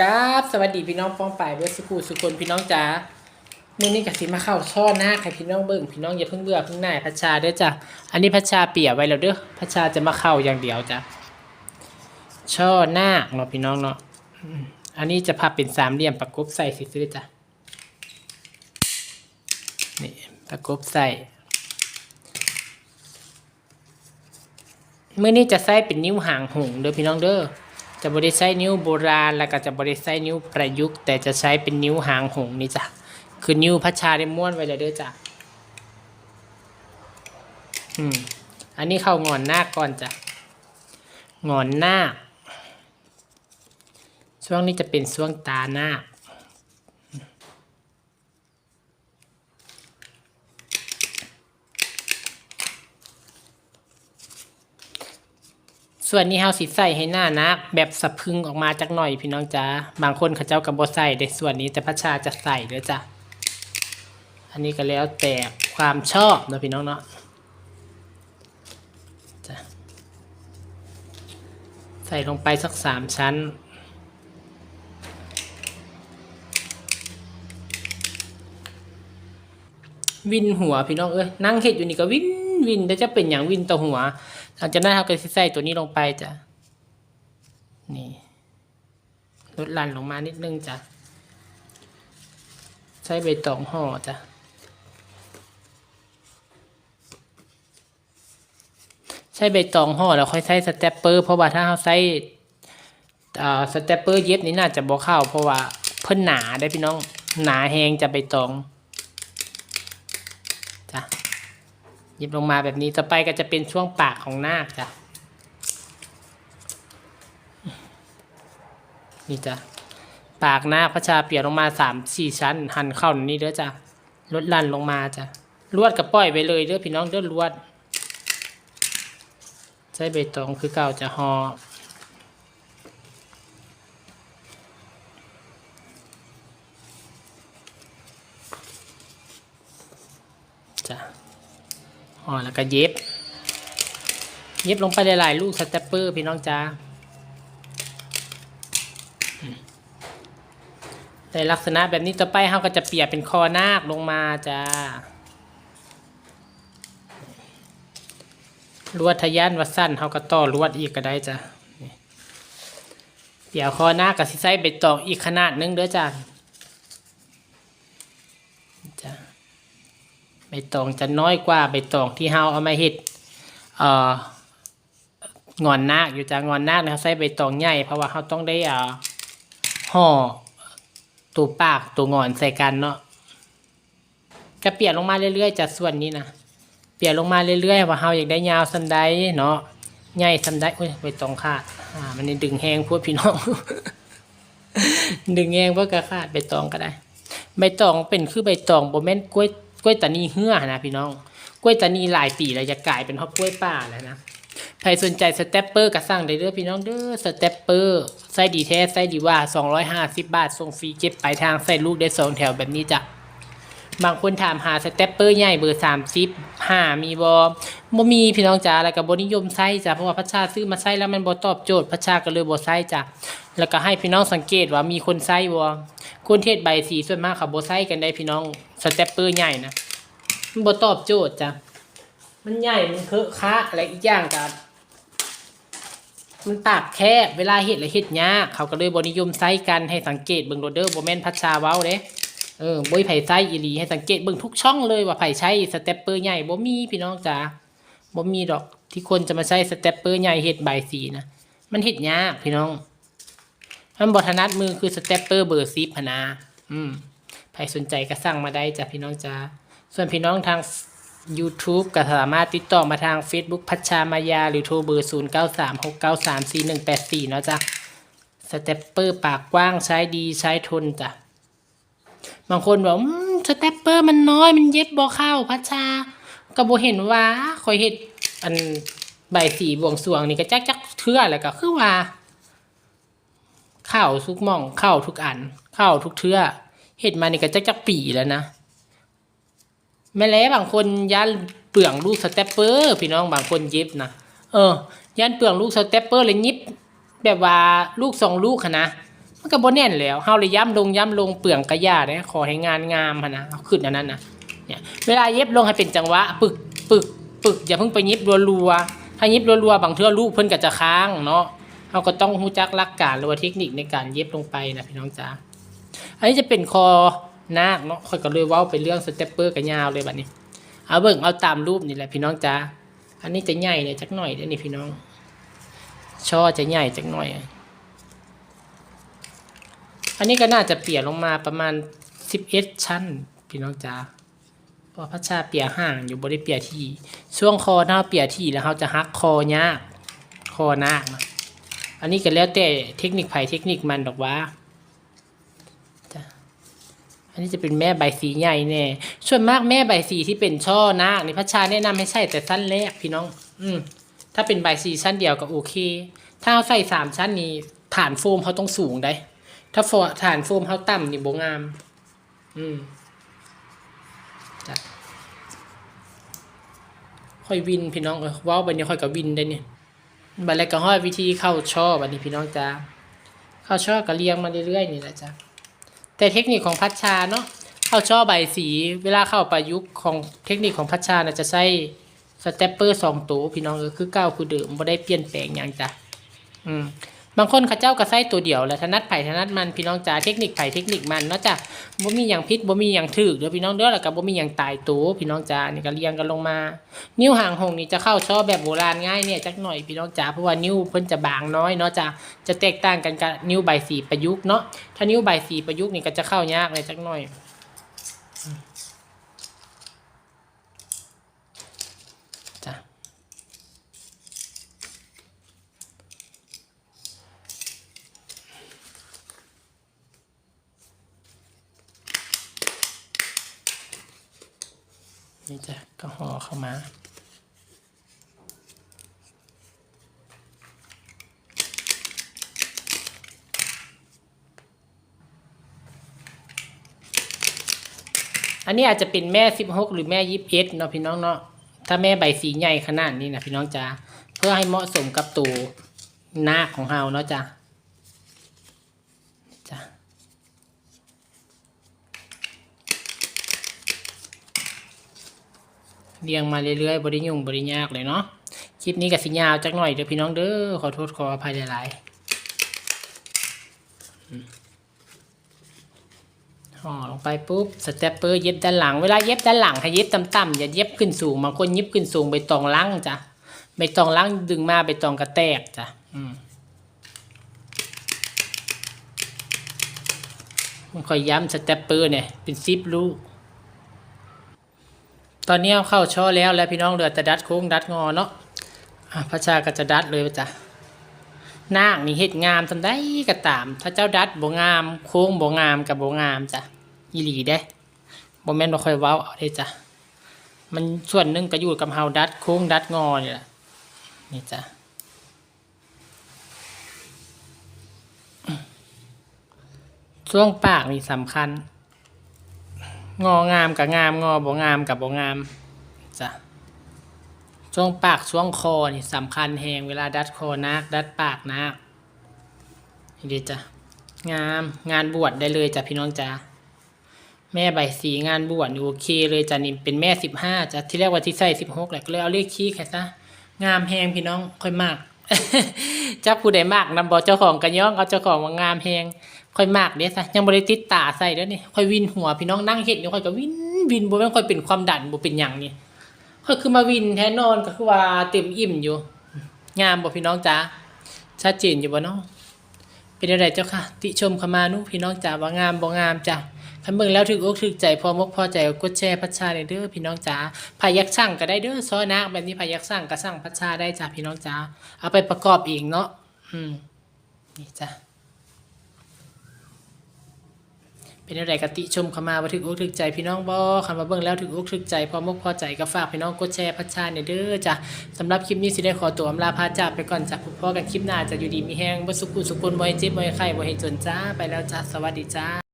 กราบสวัสดีพี่น้องป้องปายเบอสุขุสุคนพี่น้องจ๋ามื้อนี้กสิมาเข้าช่อหน้าให้พี่น้องเบิ่งพี่น้องอย่าเพิ่งเบื่อเพิ่งหน่ายพัชชาเด้อจ้ะอันนี้พัชชาเปียไว้แล้วเด้อพัชชาจะมาเข้าอย่างเดียวจ้ะช่อหน้าเนาะพี่น้องเนาะอันนี้จะพับเป็นสามเหลี่ยมประกบใส่ซื้อจ้ะนี่ประกบใส่มื้อนี้จะใส่เป็นนิ้วหางหงส์เด้อพี่น้องเด้อ จะบริใช้นิ้วโบราณ แล้วก็จะบริใช้นิ้วประยุกต์ แต่จะใช้เป็นนิ้วหางหงนี่จ้ะคือนิ้วพัชชาได้ม้วนไว้เลยด้อจ้ะอืมอันนี้เข้างอนหน้าก่อนจ้ะงอนหน้าช่วงนี้จะเป็นช่วงตาหน้า ส่วนนี้เฮาสิใส่ให้หน้านะ แบบสะพึงออกมาจากหน่อยพี่น้องจ้าบางคนเขาเจ้ากับบ่ใส่ในส่วนนี้แต่พระชาจะใส่เด้อจ้ะอันนี้ก็แล้วแต่ความชอบนะพี่น้องเนาะจ้ะใส่ลงไปสักสามชั้นวินหัวพี่น้องเอ้ยนั่งเห็ดอยู่นี่ก็วินวินแต่จะเป็นอย่างวินต่อหัว หลังจากนั้นเราก็ใส่ตัวนี้ลงไปจ้ะ นี่ลดหลั่นลงมานิดนึงจ้ะ ใช้ใบตองห่อจ้ะ ใช้ใบตองห่อแล้วค่อยใช้สเตปเปอร์เพราะว่าถ้าเราใช้สเตปเปอร์เย็บนี่น่าจะบ่เข้าเพราะว่าเพิ่นหนาได้พี่น้องหนาแหงจะใบตองจ้ะ ยิบลงมาแบบนี้ต่อไปก็จะเป็นช่วงปากของนาคจ้ะนี่จ้ะปากนาคพระชาเปียกลงมาสามสี่ชั้น หั่นเข้านี่เด้อจ้ะลดลั่นลงมาจ้ะลวดกับป้อยไปเลยเด้อพี่น้องเด้อลวด ใช้ใบตองคือเก่าจะหอ่อ อ๋อแล้วก็เย็บ เย็บลงไปหลายๆลูกสเตปเปอร์พี่น้องจ้าในลักษณะแบบนี้ต่อไปเราก็จะเปียกเป็นคอนาคลงมาจ้าลวดทะยันวัดสั้นเราก็ต่อลวดอีกก็ได้จ้ะเปียกคอนาคกับสิใส่ใบตองอีกขนาดหนึงเด้อจ้า ใบตองจะน้อยกว่าใบตองที่เฮาเอามาเฮ็ดเอ่องอนนาคอยู่จ้างอนนาคนะครับใส่ใบตองใหญ่เพราะว่าเฮาต้องได้อ่าห่อตัวปากตัวงอนใส่กันเนาะจะเปลี่ยนลงมาเรื่อยๆจากส่วนนี้นะเปลี่ยนลงมาเรื่อยๆว่าเฮาอยากได้ยาวสันใดเนาะใหญ่สันใดอุ้ยใบตองขาดอ่ามันนี่ดึงแหงพวกพี่น้องดึงแหงพวกกระขาดใบตองก็ได้ ใบตองเป็นคือใบตองโบแมนกล้วย กล้วยตานีเหือนะพี่น้องกล้วยตานีหลายปีแล้วจะกลายเป็นฮอกกล้วยป่าแล้วนะใครสนใจสเตปเปอร์ก็สั่งได้เด้อพี่น้องเด้อสเตปเปอร์ไส้ดีแท้ไส้ดีว่า 250 บาทส่งฟรีเก็บปลายทางใส่ลูกได้สองแถวแบบนี้จ้ะ บางคนถามหาสเตปเปอร์ใหญ่เบอร์30หามีบอบ่มีพี่น้องจ๋าแล้วก็บ่นิยมใช้จ้ะเพราะว่าพระชาซื้อมาใช้แล้วมันบ่ตอบโจทย์พระชาก็เลยบ่ใช้จ้ะแล้วก็ให้พี่น้องสังเกตว่ามีคนใช้บ่คนเทศใบสีส่วนมากเขาบ่ใช้กันได้พี่น้องสเตปเปอร์ใหญ่นะมันบ่ตอบโจทย์จ้ะมันใหญ่มันเคอะคะอะไรอีกอย่างก็มันตากแคบเวลาเฮ็ดแล้วเฮ็ดยากเขาก็เลยบนิยมใช้กันให้สังเกตเบิ่งโรเดอร์บ่แมนพัชชาเว้าเด้ เออบ่มีไผใช้อีหลีให้สังเกตเบิ่งทุกช่องเลยว่าไผใช้สเต็ปเปอร์ใหญ่บ่มีพี่น้องจ๋าบ่มีดอกที่คนจะมาใช้สเต็ปเปอร์ใหญ่เฮ็ดใบสีนะมันเฮ็ดยากพี่น้องมันบ่ถนัดมือคือสเต็ปเปอร์เบอร์10พนาอืมใครสนใจก็สั่งมาได้จ้ะพี่น้องจ๋าส่วนพี่น้องทาง YouTube ก็สามารถติดต่อมาทาง Facebook พัชชามายา หรือโทรเบอร์ 0936934184 เนาะจ้ะสเต็ปเปอร์ปากกว้างใช้ดีใช้ทนจ้ะ บางคนบอกสเตปเปอร์มันน้อยมันเย็บบ่เข้าพัชชาก็บ่เห็นว่าคอยเฮ็ดอันใบสีบวงสวงนี่ก็จักจักเทื่อแล้วก็คือว่าเข้าทุกม่องเข้าทุกอันเข้าทุกเทื่อเฮ็ดมานี่ก็จักจักปีแล้วนะแม่แล้วบางคนยันเปลืองลูกสเตปเปอร์พี่น้องบางคนเย็บนะเออ ยันเปลืองลูกสเตปเปอร์เลยยิบแบบว่าลูกสองลูกนะ มันก็บ่แน่นแล้วเฮาเลยย้ำลงย้ำลงเปลืองกระยาได้ขอให้งานงามนะเอาขึ้นอันนั้นนะเนี่ยเวลาเย็บลงให้เป็นจังหวะปึกปึกปึกอย่าเพิ่งไปยิบรัวๆถ้ายิบรัวๆบางเทื่อลูกเพิ่นก็จะค้างเนาะเฮาก็ต้องรู้จักหลักการหรือว่าเทคนิคในการเย็บลงไปนะพี่น้องจ๋าอันนี้จะเป็นคอนาคเนาะค่อยก็เลยเว้าไปเรื่องสเต็ปเปอร์กันยาวเลยบัดนี้ เอาเบิ่งเอาตามรูปนี่แหละพี่น้องจ๋าอันนี้จะใหญ่เนี่ยจักหน่อยเด้นี่พี่น้อง ช่อจะใหญ่จักหน่อย อันนี้ก็น่าจะเปียลงมาประมาณสิบเอ็ดชั้น พี่น้องจ๋าเพราะพระชาเปียห่างอยู่บริเปียที่ ช่วงคอถ้าเปียที่แล้วเขาจะหักคอยากคอนากอันนี้ก็แล้วแต่เทคนิคไผ่เทคนิคมันดอกว่าอันนี้จะเป็นแม่ใบสีใหญ่แน่ส่วนมากแม่ใบสีที่เป็นช่อนาคนี่พระชาแนะนำให้ใส่แต่สั้นแรกพี่น้อง อืมถ้าเป็นใบสีชั้นเดียวก็โอเค ถ้าเอาใส่สามชั้นนี้ฐานโฟมเขาต้องสูงได้ ถ้าฟอฐานโฟมเขาต่ำนี่บ่งาม อืมจ้ะค่อยวินพี่น้องเออว้าบัดนี้ค่อยกับวินได้เนี่ยบัดแล้วก็ห้อยวิธีเข้าช่อบัดนี้พี่น้องจ้าเข้าช่อก็เรียงมาเรื่อยๆนี่แหละจ้ะแต่เทคนิคของพัชชาเนาะเข้าช่อใบสี เวลาเข้าประยุกต์ของเทคนิคของพัชชาน่ะจะใช้สเตปเปอร์สองตัวพี่น้องเออคือเก้าคือเดิมบ่ได้เปลี่ยนแปลงอย่างจ้ะอืม บางคนเขาเจ้าก็ใส่ตัวเดียวแหละถนัดไผ่ถนัดมันพี่น้องจ๋าเทคนิคไผ่เทคนิคมันเนาะจ้ะบ่มีอย่างพิษบ่มีอย่างถึกเด้อพี่น้องเด้อแล้วก็บ่มีอย่างตายตัวพี่น้องจ๋านี่ก็เรียงกันลงมา นิ้วห่างหงนี่จะเข้าช่อแบบโบราณง่ายเนี่ยจักหน่อยพี่น้องจ๋าเพราะว่านิ้วเพิ่นจะบางน้อยเนาะจ้ะจะแตกต่างกันกับนิ้วใบสีประยุกต์เนาะถ้านิ้วใบสีประยุกต์นี่ก็จะเข้ายากเลยจักหน่อย นี่จ้ะก็ห่อเข้ามา อันนี้อาจจะเป็นแม่สิบหกหรือแม่ยิบเอ็ดเนาะพี่น้องเนาะถ้าแม่ใบสีใหญ่ขนาดนี้นะพี่น้องจ๋าเพื่อให้เหมาะสมกับตัวหน้าของเฮาเนาะจ้ะจ้ะ เรียงมาเรื่อยๆบริยุ่งบริยากเลยเนาะคลิปนี้กับสิยาวจักหน่อยเด้อพี่น้องเด้อขอโทษขออภัยหลายๆห่อลงไปปุ๊บสเตปเปอร์เย็บด้านหลังเวลาเย็บด้านหลังให้เย็บต่ำๆอย่าเย็บขึ้นสูงบางคนเย็บขึ้นสูงใบตองลังจ้ะใบตองลังดึงมาใบตองกระแตกจ้ะอืมมันคอยย้ำสเตปเปอร์เนี่ยเป็นซิปลูก ตอนนี้เอาเข้าช่อแล้วแล้วพี่น้องเหลือแต่ดัดโค้งดัดงอเนาะพระชาก็จะดัดเลยจ้ะนางนี่เฮ็ดงามทำได้ก็ตาม ถ้าเจ้าดัดบ่งาม โค้งบ่งามกับบ่งามจ้ะอีหลีเด้บ่แม่นบ่ค่อยเว้าเอาเด้จ้ะมันส่วนหนึ่งก็อยู่กับเฮาดัดโค้งดัดงอนี่แหละนี่จ้ะช่วงปากนี่สำคัญ งองามกับงามงอบ่งามกับบ่งามจ้ะช่วงปากช่วงคอนี่สำคัญแหงเวลาดัดคอนัก ดัดปากนักดีจ้ะงามงานบวชได้เลยจ้ะพี่น้องจ้ะแม่ใบสีงานบวชโอเคเลยจ้ะนี่เป็นแม่สิบห้าจ้ะที่แรกว่าที่ใส่สิบหกแหละก็เลยเอาเลขขี้แค่ซะงามแหงพี่น้องค่อยมากจักผู้ใดมากนำบอเจ้าของกันย่องเอาเจ้าของว่างามแหง ค่อยมากเด้ซะยังบ่ได้ติดตาใส่เด้อนี่ค่อยวินหัวพี่น้องนั่งเฮ็ดอยู่ค่อยก็วินวินบ่แม่นค่อยเป็นความดันบ่เป็นหยังนี่ค่อยคือมาวินแท้นอนก็คือว่าเต็มอิ่มอยู่ งามบ่พี่น้องจ๋าชัดเจนอยู่บ่เนาะเป็นอะไรเจ้าค่ะ ติชมเข้ามานุพี่น้องจ๋าว่างามบ่งามจ้ะคันเบิ่งแล้วถึกอกถึกใจพอมกพอใจก็กดแชร์พัชชาได้เด้อพี่น้องจ๋าพายักสั่งก็ได้เด้อซ้อนักแบบนี้พายักสั่งก็สั่งพัชชาได้จ้ะพี่น้องจ๋าเอาไปประกอบเองเนาะอืมนี่จ้ะ เป็นอะไรกติชมเข้ามาว่าถึกอกถึกใจพี่น้องบ่คันมาเบิ่งแล้วถึกอกถึกใจพอมกพอใจก็ฝากพี่น้องกดแชร์พัชชาเนี่ยเด้อจ้ะสำหรับคลิปนี้สิได้ขอตัวอำลาพาจากไปก่อนจ้ะพบพ่อกันคลิปหน้าจะอยู่ดีมีแห้งบ่สุขุสุขคนบ่ให้เจ็บบ่ให้ไข้บ่ให้จนจ้าไปแล้วจ้ะสวัสดีจ้า